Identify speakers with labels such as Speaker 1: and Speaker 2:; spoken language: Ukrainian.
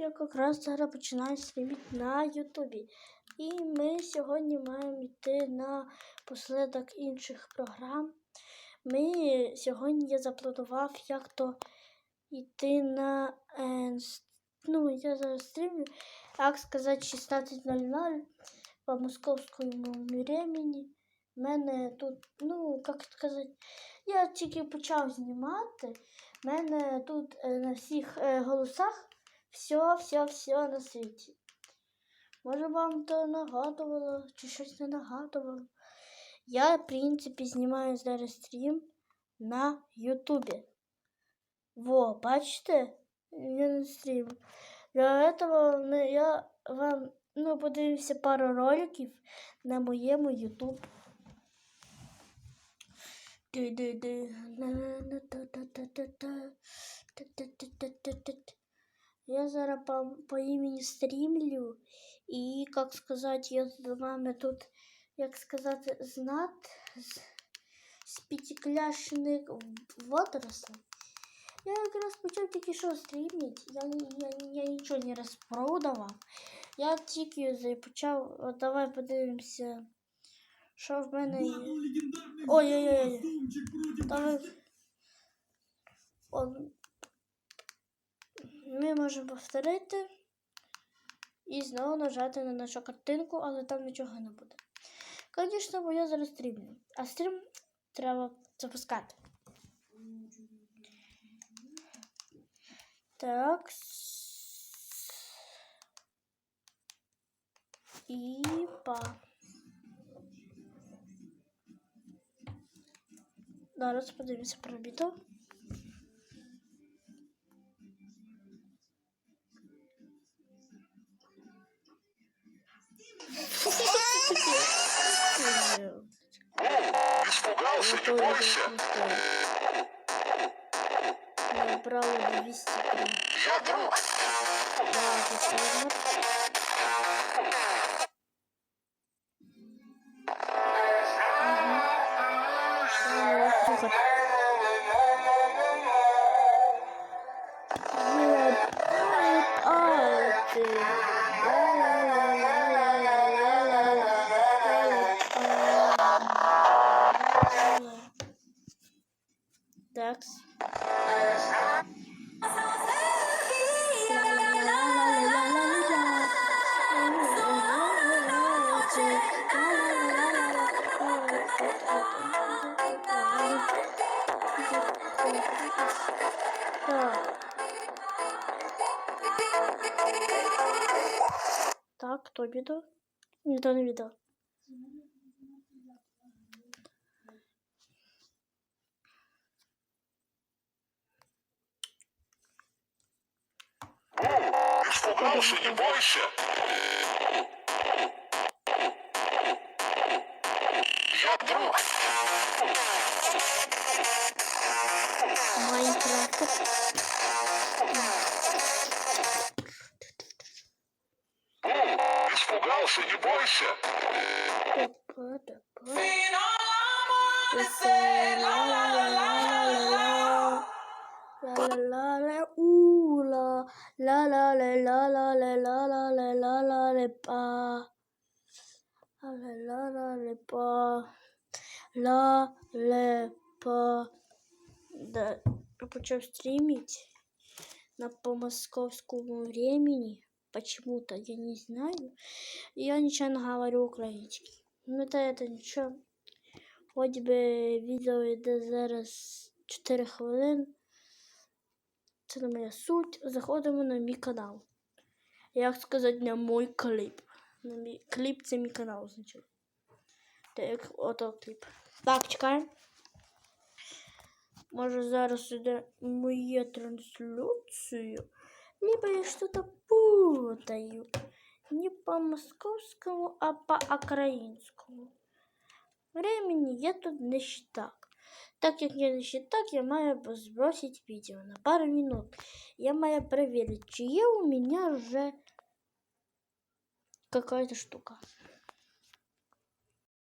Speaker 1: Я якраз зараз починаю стрімити на Ютубі. І ми сьогодні маємо йти на послідок інших програм. Ми сьогодні я запланував, як то йти на е, ну, я зараз стрімлю, як сказати, 16.00 по московському времени. У мене тут, ну, як сказати, я тільки почав знімати. У мене тут е, на всіх е, голосах все, все, все на світі. Може, вам то нагадувало, чи щось не нагадувало. Я, в принципі, знімаю зараз стрім на Ютубі. Во, бачите? Я на стрім. Для этого я вам ну, подивимося пару роликів на моєму Ютуб. Ди-ди-ди. Я зараз по, по імені стрімлю, і, як сказати, я з вами тут, як сказати, знат з, з п'ятикляшних водорослей. Я якраз почав тільки що стрімити, я, ні- я, я нічого не розпродавав. Я тільки почав, от давай подивимося, що в мене є. Ой-ой-ой. Давай. Он... Ми можемо повторити і знову нажати на нашу картинку, але там нічого не буде. Звісно, бо я зараз стрімлю. А стрім треба запускати. Так. І па. Зараз подивимося про відео.
Speaker 2: Испугался, не бойся.
Speaker 1: Набрала 200.
Speaker 2: Я друг.
Speaker 1: Да, кто видел? Відео не видел.
Speaker 2: Что, бабуши, не бойся? Я друг.
Speaker 1: Майнкрафт. La па la la па да я почав стрімити на по московскому времени почему-то я не знаю я нечаянно говорю украинский ну это это ничего Хоч би відео йде зараз 4 хвилини. Це не моя суть. Заходимо на мій канал. Як сказати, на мій кліп. На мій кліп це мій канал означає. Так, ото кліп. Так, чекаємо. Може зараз іде моя трансляція. Либо я что-то путаю. Не по московскому, а по украинскому. Времени я тут не считак. Так как я считак, я маю сбросить видео на пару минут. Я маю проверить, є у меня уже какая-то штука.